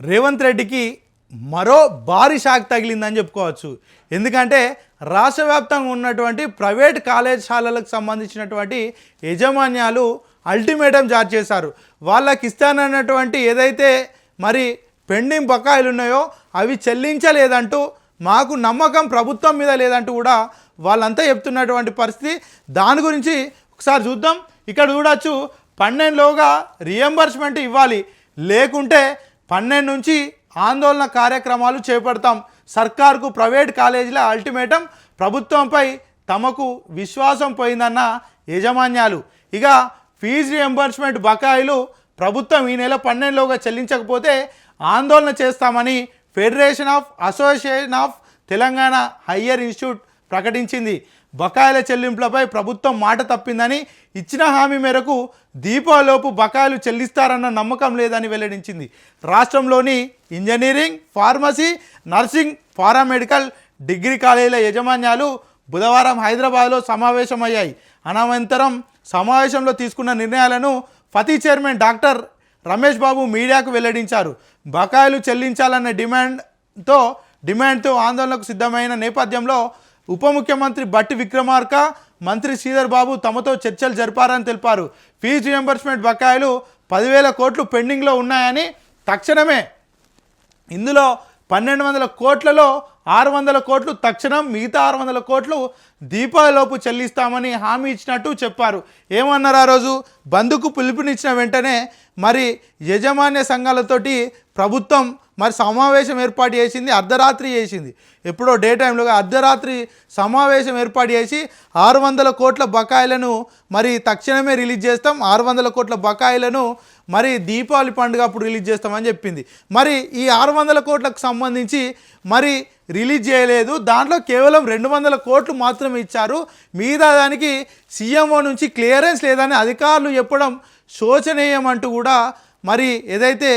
రేవంత్ రెడ్డికి మరో భారీ షాక్ తగిలిందని చెప్పుకోవచ్చు. ఎందుకంటే రాష్ట్ర వ్యాప్తంగా ఉన్నటువంటి ప్రైవేట్ కళాశాలలకు సంబంధించినటువంటి యజమాన్యాలు అల్టిమేటం జారీ చేశారు. వాళ్ళకి ఇస్తానన్నటువంటి ఏదైతే మరి పెండింగ్ బకాయిలు ఉన్నాయో అవి చెల్లించలేదంటూ మాకు నమ్మకం ప్రభుత్వం మీద లేదంటూ కూడా వాళ్ళంతా చెప్తున్నటువంటి పరిస్థితి. దాని గురించి ఒకసారి చూద్దాం. ఇక్కడ చూడొచ్చు పన్నెండులోగా రియంబర్స్మెంట్ ఇవ్వాలి. లేకుంటే పన్నెండు నుంచి ఆందోళన కార్యక్రమాలు చేపడతాం. సర్కార్కు ప్రైవేట్ కాలేజీల అల్టిమేటం ప్రభుత్వంపై తమకు విశ్వాసం పోయిందన్న యాజమాన్యాలు. ఇక ఫీజు రియంబర్స్మెంట్ బకాయిలు ప్రభుత్వం ఈ నెల పన్నెండులోగా చెల్లించకపోతే ఆందోళన చేస్తామని federation of association of Telangana higher institute ప్రకటించింది. బకాయిల చెల్లింపులపై ప్రభుత్వం మాట తప్పిందని ఇచ్చిన హామీ మేరకు దీపాలోపు బకాయిలు చెల్లిస్తారన్న నమ్మకం లేదని వెల్లడించింది. రాష్ట్రంలోని engineering pharmacy nursing paramedical degree కాలేజీల యజమాన్యాలు బుధవారం హైదరాబాద్లో సమావేశమయ్యాయి. అనంతరం సమావేశంలో తీసుకున్న నిర్ణయాలను Fathi chairman doctor Ramesh Babu మీడియాకు వెల్లడించారు. బకాయిలు చెల్లించాలన్న డిమాండ్తో డిమాండ్తో ఆందోళనకు సిద్ధమైన నేపథ్యంలో ఉప ముఖ్యమంత్రి బట్టి విక్రమార్క మంత్రి శ్రీధర్ బాబు తమతో చర్చలు జరిపారని తెలిపారు. ఫీజు రియంబర్స్మెంట్ బకాయిలు పదివేల కోట్లు పెండింగ్లో ఉన్నాయని తక్షణమే ఇందులో పన్నెండు వందల కోట్లలో ఆరు వందల కోట్లు తక్షణం మిగతా ఆరు వందల కోట్లు దీపావళిలోపు చెల్లిస్తామని హామీ ఇచ్చినట్టు చెప్పారు. ఏమన్నారు ఆ రోజు? బంధుకు పిలుపునిచ్చిన వెంటనే మరి యజమాన్య సంఘాలతోటి ప్రభుత్వం మరి సమావేశం ఏర్పాటు చేసింది అర్ధరాత్రి చేసింది. ఎప్పుడో డే టైంలో అర్ధరాత్రి సమావేశం ఏర్పాటు చేసి ఆరు వందల కోట్ల బకాయిలను మరి తక్షణమే రిలీజ్ చేస్తాం. ఆరు వందల కోట్ల బకాయిలను మరి దీపావళి పండుగ అప్పుడు రిలీజ్ చేస్తామని చెప్పింది. మరి ఈ ఆరు వందల కోట్లకు సంబంధించి మరి రిలీజ్ చేయలేదు. దాంట్లో కేవలం రెండు వందల కోట్లు మాత్రమే ఇచ్చారు. మిగతా దానికి సీఎంఓ నుంచి క్లియరెన్స్ లేదని అధికారులు చెప్పడం శోచనీయం అంటూ కూడా మరి ఏదైతే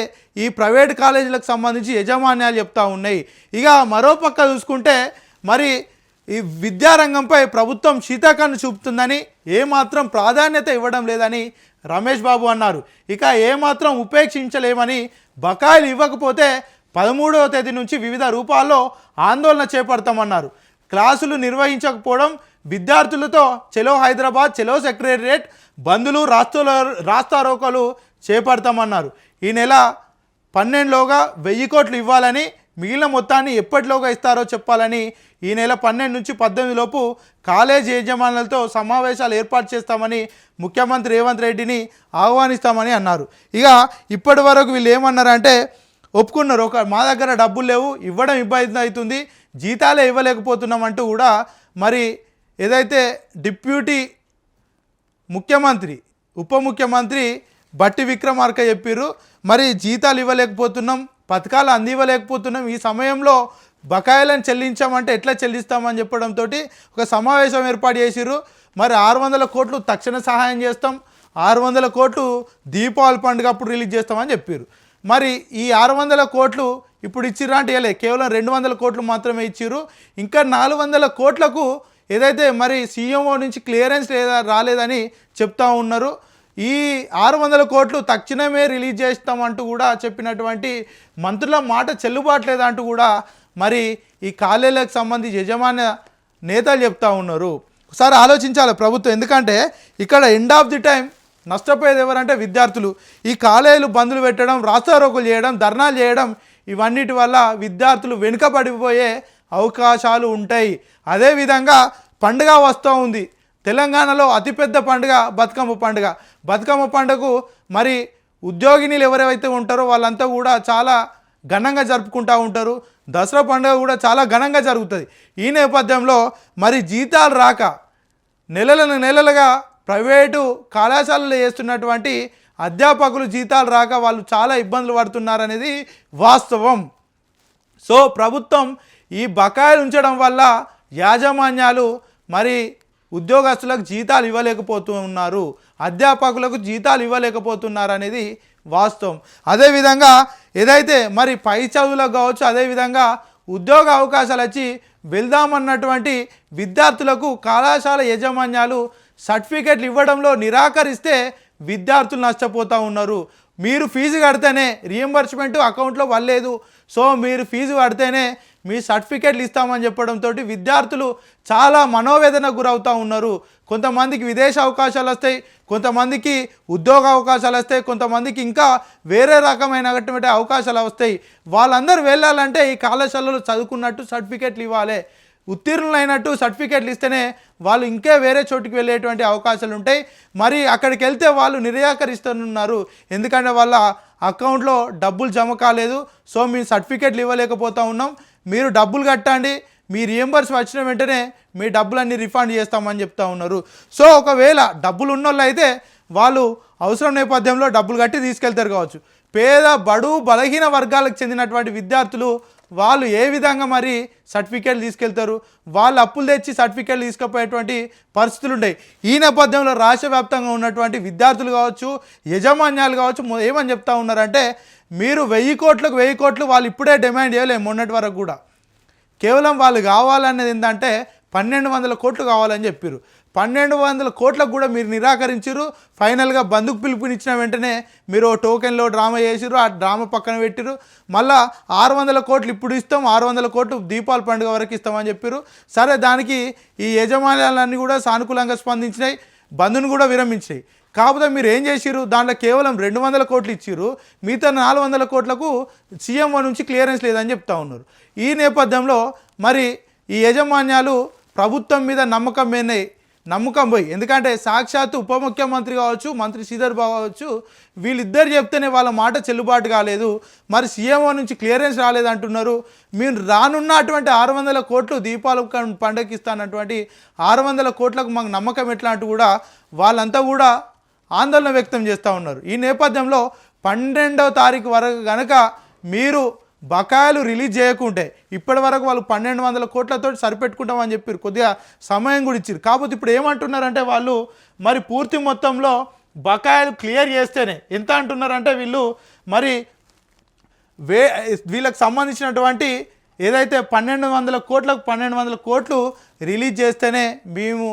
ఈ ప్రైవేట్ కాలేజీలకు సంబంధించి యజమాన్యాలు చెప్తా ఉన్నాయి. ఇక మరోపక్క చూసుకుంటే మరి ఈ విద్యారంగంపై ప్రభుత్వం శీతాకాన్ని చూపుతుందని ఏమాత్రం ప్రాధాన్యత ఇవ్వడం లేదని రమేష్ బాబు అన్నారు. ఇక ఏమాత్రం ఉపేక్షించలేమని బకాయిలు ఇవ్వకపోతే పదమూడవ తేదీ నుంచి వివిధ రూపాల్లో ఆందోళన చేపడతామన్నారు. క్లాసులు నిర్వహించకపోవడం విద్యార్థులతో చెలో హైదరాబాద్ చెలో సెక్రటరియట్ బంధులు రాష్ట్ర రాస్తారోకలు చేపడతామన్నారు. ఈ నెల పన్నెండులోగా వెయ్యి కోట్లు ఇవ్వాలని మిగిలిన మొత్తాన్ని ఎప్పటిలోగా ఇస్తారో చెప్పాలని ఈ నెల పన్నెండు నుంచి పద్దెనిమిది లోపు కాలేజ్ యజమానులతో సమావేశాలు ఏర్పాటు చేస్తామని ముఖ్యమంత్రి రేవంత్ రెడ్డిని ఆహ్వానిస్తామని అన్నారు. ఇక ఇప్పటి వరకు వీళ్ళు ఏమన్నారంటే ఒప్పుకున్నారు. ఒక మా దగ్గర డబ్బులు లేవు. ఇవ్వడం ఇబ్బంది అవుతుంది. జీతాలే ఇవ్వలేకపోతున్నామంటూ కూడా మరి ఏదైతే డిప్యూటీ ముఖ్యమంత్రి ఉప ముఖ్యమంత్రి బట్టి విక్రమార్క చెప్పారు మరి జీతాలు ఇవ్వలేకపోతున్నాం పథకాలు అందివ్వలేకపోతున్నాం ఈ సమయంలో బకాయిలను చెల్లించామంటే ఎట్లా చెల్లిస్తామని చెప్పడంతో ఒక సమావేశం ఏర్పాటు చేసిర్రు. మరి ఆరు వందల కోట్లు తక్షణ సహాయం చేస్తాం ఆరు వందల కోట్లు దీపావళి పండుగ అప్పుడు రిలీజ్ చేస్తామని చెప్పారు మరి ఈ ఆరు వందల కోట్లు ఇప్పుడు ఇచ్చిర్రా అంటే ఇవ్వలే కేవలం రెండు వందల కోట్లు మాత్రమే ఇచ్చిర్రు. ఇంకా నాలుగు వందల కోట్లకు ఏదైతే మరి సీఎంఓ నుంచి క్లియరెన్స్ లేదా రాలేదని చెప్తా ఉన్నారు. ఈ ఆరు వందల కోట్లు తక్షణమే రిలీజ్ చేస్తామంటూ కూడా చెప్పినటువంటి మంత్రుల మాట చెల్లుబాటు లేదంటూ కూడా మరి ఈ కాలేలకు సంబంధించి యజమాన్య నేతలు చెప్తా ఉన్నారు. ఒకసారి ఆలోచించాలి ప్రభుత్వం ఎందుకంటే ఇక్కడ ఎండ్ ఆఫ్ ది టైం నష్టపోయేది ఎవరంటే విద్యార్థులు. ఈ కాలేజీలు బందులు పెట్టడం రాస్తారోకులు చేయడం ధర్నాలు చేయడం ఇవన్నిటి వల్ల విద్యార్థులు వెనుకబడిపోయే అవకాశాలు ఉంటాయి. అదేవిధంగా పండుగ వస్తూ ఉంది. తెలంగాణలో అతిపెద్ద పండుగ బతుకమ్మ పండుగ. బతుకమ్మ పండుగకు మరి ఉద్యోగినీలు ఎవరైతే ఉంటారో వాళ్ళంతా కూడా చాలా ఘనంగా జరుపుకుంటూ ఉంటారు. దసరా పండుగ కూడా చాలా ఘనంగా జరుగుతుంది. ఈ నేపథ్యంలో మరి జీతాలు రాక నెలలను నెలలుగా ప్రైవేటు కళాశాలలో చేస్తున్నటువంటి అధ్యాపకులు జీతాలు రాక వాళ్ళు చాలా ఇబ్బందులు పడుతున్నారనేది వాస్తవం. సో ప్రభుత్వం ఈ బకాయిలు ఉంచడం వల్ల యాజమాన్యాలు మరి ఉద్యోగస్తులకు జీతాలు ఇవ్వలేకపోతూ ఉన్నారు అధ్యాపకులకు జీతాలు ఇవ్వలేకపోతున్నారు అనేది వాస్తవం. అదేవిధంగా ఏదైతే మరి పై చదువులకు కావచ్చు అదేవిధంగా ఉద్యోగ అవకాశాలు వచ్చి వెళ్దామన్నటువంటి విద్యార్థులకు కళాశాల యాజమాన్యాలు సర్టిఫికెట్లు ఇవ్వడంలో నిరాకరిస్తే విద్యార్థులు నష్టపోతూ ఉన్నారు. మీరు ఫీజు కడితేనే రియంబర్స్మెంట్ అకౌంట్లో వల్లేదు సో మీరు ఫీజు కడితేనే మీ సర్టిఫికేట్లు ఇస్తామని చెప్పడంతో విద్యార్థులు చాలా మనోవేదన గురవుతూ ఉన్నారు. కొంతమందికి విదేశ అవకాశాలు వస్తాయి కొంతమందికి ఉద్యోగ అవకాశాలు వస్తాయి కొంతమందికి ఇంకా వేరే రకమైనటువంటి అవకాశాలు వస్తాయి. వాళ్ళందరూ వెళ్ళాలంటే ఈ కళాశాలలో చదువుకున్నట్టు సర్టిఫికేట్లు ఇవ్వాలి. ఉత్తీర్ణులైనట్టు సర్టిఫికేట్లు ఇస్తేనే వాళ్ళు ఇంకే వేరే చోటుకి వెళ్ళేటువంటి అవకాశాలు ఉంటాయి. మరి అక్కడికి వెళ్తే వాళ్ళు నిరాకరిస్తున్నారు. ఎందుకంటే వాళ్ళ అకౌంట్లో డబ్బులు జమ కాలేదు. సో మేము సర్టిఫికేట్లు ఇవ్వలేకపోతా ఉన్నాం. మీరు డబ్బులు కట్టండి. మీ రియంబర్స్ వచ్చిన వెంటనే మీ డబ్బులన్నీ రిఫండ్ చేస్తామని చెప్తా ఉన్నారు. సో ఒకవేళ డబ్బులు ఉన్నోళ్ళు అయితే వాళ్ళు అవసరం నేపథ్యంలో డబ్బులు కట్టి తీసుకెళ్తారు కావచ్చు. పేద బడు బలహీన వర్గాలకు చెందినటువంటి విద్యార్థులు వాళ్ళు ఏ విధంగా మరి సర్టిఫికేట్లు తీసుకెళ్తారు? వాళ్ళు అప్పులు తెచ్చి సర్టిఫికేట్లు తీసుకుపోయేటువంటి పరిస్థితులు ఉంటాయి ఈ నేపథ్యంలో రాష్ట్ర వ్యాప్తంగా ఉన్నటువంటి విద్యార్థులు కావచ్చు యజమాన్యాలు కావచ్చు ఏమని చెప్తా ఉన్నారంటే మీరు వెయ్యి కోట్లకు వెయ్యి కోట్లు వాళ్ళు ఇప్పుడే డిమాండ్ చేయలేము మొన్నటి వరకు కూడా. కేవలం వాళ్ళు కావాలనేది ఏంటంటే పన్నెండు వందల కోట్లు కావాలని చెప్పారు పన్నెండు వందల కోట్లకు కూడా మీరు నిరాకరించారు ఫైనల్గా బంధుకు పిలుపునిచ్చిన వెంటనే మీరు ఓ టోకెన్లో డ్రామా చేసిరు ఆ డ్రామా పక్కన పెట్టిరు మళ్ళా ఆరు వందల కోట్లు ఇప్పుడు ఇస్తాం. ఆరు వందల కోట్లు దీపావళి పండుగ వరకు ఇస్తామని చెప్పారు సరే దానికి ఈ యజమాన్యాలన్నీ కూడా సానుకూలంగా స్పందించినాయి. బంధును కూడా విరమించినాయి. కాకపోతే మీరు ఏం చేసిరు దాంట్లో కేవలం రెండు వందల కోట్లు ఇచ్చిర్రు. మిగతా నాలుగు వందల కోట్లకు సీఎం నుంచి క్లియరెన్స్ లేదని చెప్తా ఉన్నారు. ఈ నేపథ్యంలో మరి ఈ యజమాన్యాలు ప్రభుత్వం మీద నమ్మకం మీదనే నమ్మకం పోయి. ఎందుకంటే సాక్షాత్తు ఉప ముఖ్యమంత్రి కావచ్చు మంత్రి శ్రీధర్ బాబు కావచ్చు వీళ్ళిద్దరు చెప్తేనే వాళ్ళ మాట చెల్లుబాటు కాలేదు. మరి సీఎంఓ నుంచి క్లియరెన్స్ రాలేదు అంటున్నారు మీరు రానున్నటువంటి ఆరు వందల కోట్లు దీపాల కం- పండగకి ఇస్తానటువంటి ఆరు వందల కోట్లకు మాకు నమ్మకం ఎట్లా అంటూ కూడా వాళ్ళంతా కూడా ఆందోళన వ్యక్తం చేస్తూ ఉన్నారు. ఈ నేపథ్యంలో పన్నెండవ తారీఖు వరకు కనుక మీరు బకాయిలు రిలీజ్ చేయకుంటే ఇప్పటి వరకు వాళ్ళు పన్నెండు వందల కోట్లతో సరిపెట్టుకుంటామని చెప్పారు. కొద్దిగా సమయం కూడా ఇచ్చారు. కాకపోతే ఇప్పుడు ఏమంటున్నారంటే వాళ్ళు మరి పూర్తి మొత్తంలో బకాయిలు క్లియర్ చేస్తేనే ఎంత అంటున్నారంటే వీళ్ళు మరి వే వీళ్ళకి సంబంధించినటువంటి ఏదైతే పన్నెండు వందల కోట్లకు పన్నెండు వందల కోట్లు రిలీజ్ చేస్తేనే మేము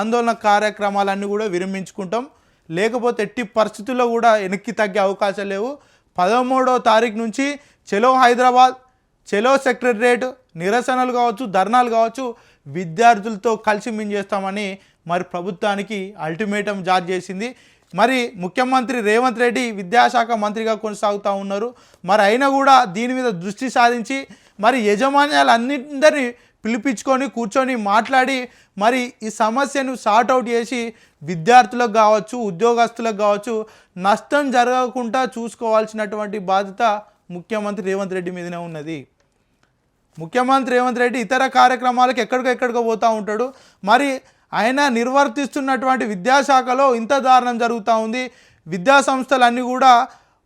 ఆందోళన కార్యక్రమాలన్నీ కూడా విరమించుకుంటాం. లేకపోతే ఎట్టి పరిస్థితుల్లో కూడా వెనక్కి తగ్గే అవకాశాలు లేవు. పదమూడవ తారీఖు నుంచి చెలో హైదరాబాద్ చెలో సెక్రటరేట్ నిరసనలు కావచ్చు ధర్నాలు కావచ్చు విద్యార్థులతో కలిసి మేము చేస్తామని మరి ప్రభుత్వానికి అల్టిమేటం జారీ చేసింది. మరి ముఖ్యమంత్రి రేవంత్ రెడ్డి విద్యాశాఖ మంత్రిగా కొనసాగుతూ ఉన్నారు. మరి అయినా కూడా దీని మీద దృష్టి సాధించి మరి యజమాన్యాలు అన్నిందరినీ పిలిపించుకొని కూర్చొని మాట్లాడి మరి ఈ సమస్యను సార్ట్ అవుట్ చేసి విద్యార్థులకు కావచ్చు ఉద్యోగస్తులకు కావచ్చు నష్టం జరగకుండా చూసుకోవాల్సినటువంటి బాధ్యత ముఖ్యమంత్రి రేవంత్ రెడ్డి మీదనే ఉన్నది. ముఖ్యమంత్రి రేవంత్ రెడ్డి ఇతర కార్యక్రమాలకు ఎక్కడికో ఎక్కడికో పోతూ ఉంటాడు. మరి ఆయన నిర్వర్తిస్తున్నటువంటి విద్యాశాఖలో ఇంత దారుణం జరుగుతూ ఉంది. విద్యా సంస్థలన్నీ కూడా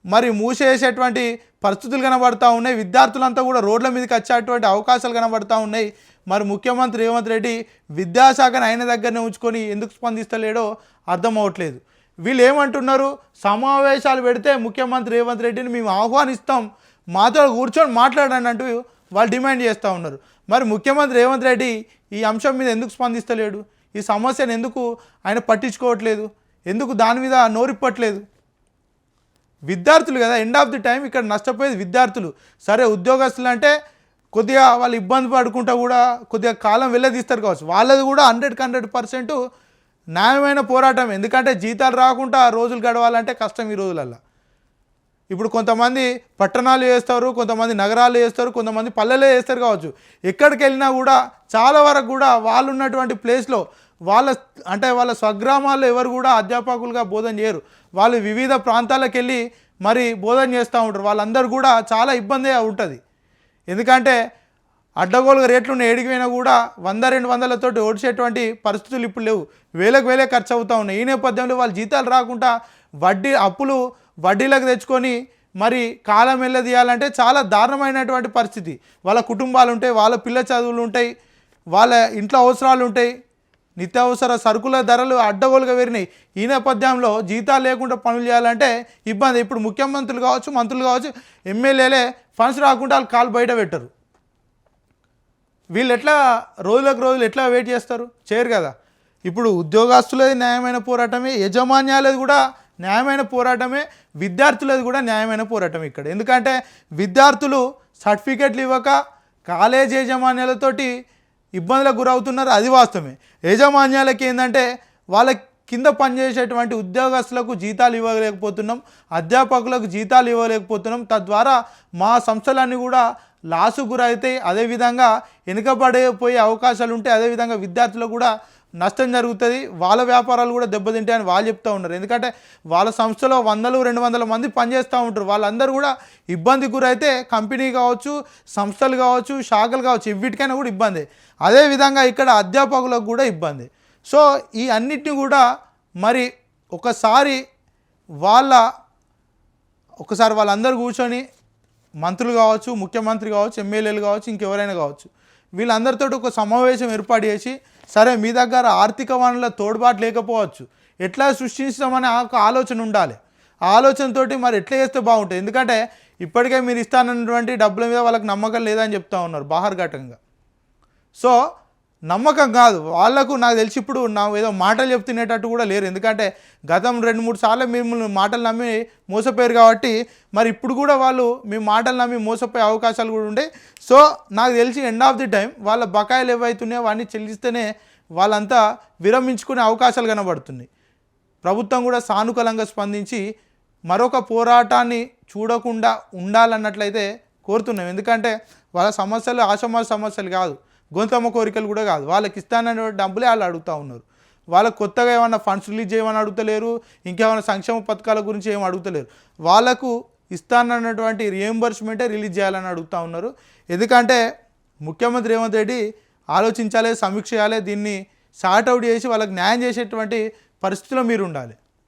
మరి మూసేసేటువంటి పరిస్థితులు కనబడుతూ ఉన్నాయి. విద్యార్థులంతా కూడా రోడ్ల మీదకి వచ్చేటువంటి అవకాశాలు కనబడుతూ ఉన్నాయి. మరి ముఖ్యమంత్రి రేవంత్ రెడ్డి విద్యాశాఖను ఆయన దగ్గరనే ఉంచుకొని ఎందుకు స్పందిస్తలేడో అర్థం అవ్వట్లేదు. వీళ్ళు ఏమంటున్నారు? సమావేశాలు పెడితే ముఖ్యమంత్రి రేవంత్ రెడ్డిని మేము ఆహ్వానిస్తాం. మాతో కూర్చొని మాట్లాడండి అంటూ వాళ్ళు డిమాండ్ చేస్తూ ఉన్నారు. మరి ముఖ్యమంత్రి రేవంత్ రెడ్డి ఈ అంశం మీద ఎందుకు స్పందిస్తలేడు? ఈ సమస్యను ఎందుకు ఆయన పట్టించుకోవట్లేదు? ఎందుకు దాని మీద నోరిప్పట్లేదు? విద్యార్థులు కదా ఎండ్ ఆఫ్ ది టైం ఇక్కడ నష్టపోయేది విద్యార్థులు. సరే ఉద్యోగస్తులు అంటే కొద్దిగా వాళ్ళు ఇబ్బంది పడుకుంటా కూడా కొద్దిగా కాలం వెళ్ళదీస్తారు కావచ్చు. వాళ్ళది కూడా హండ్రెడ్కి హండ్రెడ్ పర్సెంట్ న్యాయమైన పోరాటం. ఎందుకంటే జీతాలు రాకుండా రోజులు గడవాలంటే కష్టం ఈ రోజులల్లో. ఇప్పుడు కొంతమంది పట్టణాలు చేస్తారు కొంతమంది నగరాలు వేస్తారు కొంతమంది పల్లెలే చేస్తారు కావచ్చు. ఎక్కడికి వెళ్ళినా కూడా చాలా వరకు కూడా వాళ్ళు ఉన్నటువంటి ప్లేస్లో వాళ్ళ అంటే వాళ్ళ స్వగ్రామాల్లో ఎవరు కూడా అధ్యాపకులుగా బోధన చేయరు. వాళ్ళు వివిధ ప్రాంతాలకు వెళ్ళి మరి బోధన చేస్తూ ఉంటారు. వాళ్ళందరూ కూడా చాలా ఇబ్బంది ఉంటుంది. ఎందుకంటే అడ్డగోలుగా రేట్లు ఉన్న ఏడికిపోయినా కూడా వంద రెండు వందలతో ఓడిచేటువంటి పరిస్థితులు ఇప్పుడు లేవు. వేలకు వేలే ఖర్చు అవుతూ ఉన్నాయి. ఈ నేపథ్యంలో వాళ్ళు జీతాలు రాకుండా వడ్డీ అప్పులు వడ్డీలకు తెచ్చుకొని మరి కాలం వెళ్ళదీయాలంటే చాలా దారుణమైనటువంటి పరిస్థితి. వాళ్ళ కుటుంబాలు ఉంటాయి వాళ్ళ పిల్ల చదువులు ఉంటాయి వాళ్ళ ఇంట్లో అవసరాలు ఉంటాయి. నిత్యావసర సరుకుల ధరలు అడ్డగోలుగా పెరిగినాయి. ఈ నేపథ్యంలో జీతాలు లేకుండా పనులు చేయాలంటే ఇబ్బంది. ఇప్పుడు ముఖ్యమంత్రులు కావచ్చు మంత్రులు కావచ్చు ఎమ్మెల్యేలే ఫండ్స్ రాకుండా వాళ్ళు కాలు బయట పెట్టరు. వీళ్ళు ఎట్లా రోజులకు రోజులు ఎట్లా వెయిట్ చేస్తారు? చేయరు కదా. ఇప్పుడు ఉద్యోగస్తులది న్యాయమైన పోరాటమే యజమాన్యాలది కూడా న్యాయమైన పోరాటమే విద్యార్థులది కూడా న్యాయమైన పోరాటం ఇక్కడ. ఎందుకంటే విద్యార్థులు సర్టిఫికెట్లు ఇవ్వక కాలేజ్ యజమాన్యాలతోటి ఇబ్బందులకు గురవుతున్నారు అది వాస్తవమే. యాజమాన్యాలకి ఏంటంటే వాళ్ళ కింద పనిచేసేటువంటి ఉద్యోగస్తులకు జీతాలు ఇవ్వలేకపోతున్నాం అధ్యాపకులకు జీతాలు ఇవ్వలేకపోతున్నాం. తద్వారా మా సంస్థలన్నీ కూడా లాసు గురైతే అదేవిధంగా వెనుకబడిపోయే అవకాశాలు ఉంటాయి అదేవిధంగా విద్యార్థులకు కూడా నష్టం జరుగుతుంది. వాళ్ళ వ్యాపారాలు కూడా దెబ్బతింటాయని వాళ్ళు చెప్తూ ఉన్నారు. ఎందుకంటే వాళ్ళ సంస్థలో వందలు రెండు వందల మంది పనిచేస్తూ ఉంటారు. వాళ్ళందరూ కూడా ఇబ్బంది గురైతే కంపెనీ కావచ్చు సంస్థలు కావచ్చు శాఖలు కావచ్చు ఇవిటికైనా కూడా ఇబ్బంది. అదేవిధంగా ఇక్కడ అధ్యాపకులకు కూడా ఇబ్బంది. సో ఈ అన్నిటిని కూడా మరి ఒకసారి వాళ్ళ ఒకసారి వాళ్ళందరూ కూర్చొని మంత్రులు కావచ్చు ముఖ్యమంత్రి కావచ్చు ఎమ్మెల్యేలు కావచ్చు ఇంకెవరైనా కావచ్చు. వీళ్ళందరితో ఒక సమావేశం ఏర్పాటు చేసి సరే మీ దగ్గర ఆర్థిక వనరుల తోడ్పాటు లేకపోవచ్చు ఎట్లా సృష్టించమనే ఒక ఆలోచన ఉండాలి. ఆలోచనతోటి మరి ఎట్లా చేస్తే బాగుంటుంది? ఎందుకంటే ఇప్పటికే మీరు ఇస్తానన్నటువంటి డబ్బుల మీద వాళ్ళకి నమ్మకం లేదని చెప్తా ఉన్నారు బాహర్ఘటంగా. సో నమ్మకం కాదు. వాళ్ళకు నాకు తెలిసి ఇప్పుడు నా ఏదో మాటలు చెప్తునేటట్టు కూడా లేరు. ఎందుకంటే గతం రెండు మూడు సార్లు మిమ్మల్ని మాటలు నమ్మి మోసపోయారు కాబట్టి మరి ఇప్పుడు కూడా వాళ్ళు మీ మాటలు నమ్మి మోసపోయే అవకాశాలు కూడా ఉండే. సో నాకు తెలిసి ఎండ్ ఆఫ్ ది టైం వాళ్ళ బకాయిలు ఏవైతున్నాయో వాడిని చెల్లిస్తేనే వాళ్ళంతా విరమించుకునే అవకాశాలు కనబడుతున్నాయి. ప్రభుత్వం కూడా సానుకూలంగా స్పందించి మరొక పోరాటాన్ని చూడకుండా ఉండాలన్నట్లయితే కోరుతున్నాం. ఎందుకంటే వాళ్ళ సమస్యలు ఆషమాష సమస్యలు కాదు. గొంతమ్మ కోరికలు కూడా కాదు. వాళ్ళకి ఇస్తానన్న డబ్బులే వాళ్ళు అడుగుతూ ఉన్నారు. వాళ్ళకు కొత్తగా ఏమైనా ఫండ్స్ రిలీజ్ చేయమని అడుగుతలేరు ఇంకేమైనా సంక్షేమ పథకాల గురించి ఏమి అడుగుతలేరు. వాళ్ళకు ఇస్తానన్నటువంటి రియంబర్స్మెంటే రిలీజ్ చేయాలని అడుగుతూ ఉన్నారు. ఎందుకంటే ముఖ్యమంత్రి రేవంత్ రెడ్డి ఆలోచించాలి సమీక్ష చేయాలి దీన్ని సార్ట్ అవుట్ చేసి వాళ్ళకి న్యాయం చేసేటువంటి పరిస్థితిలో మీరు ఉండాలి.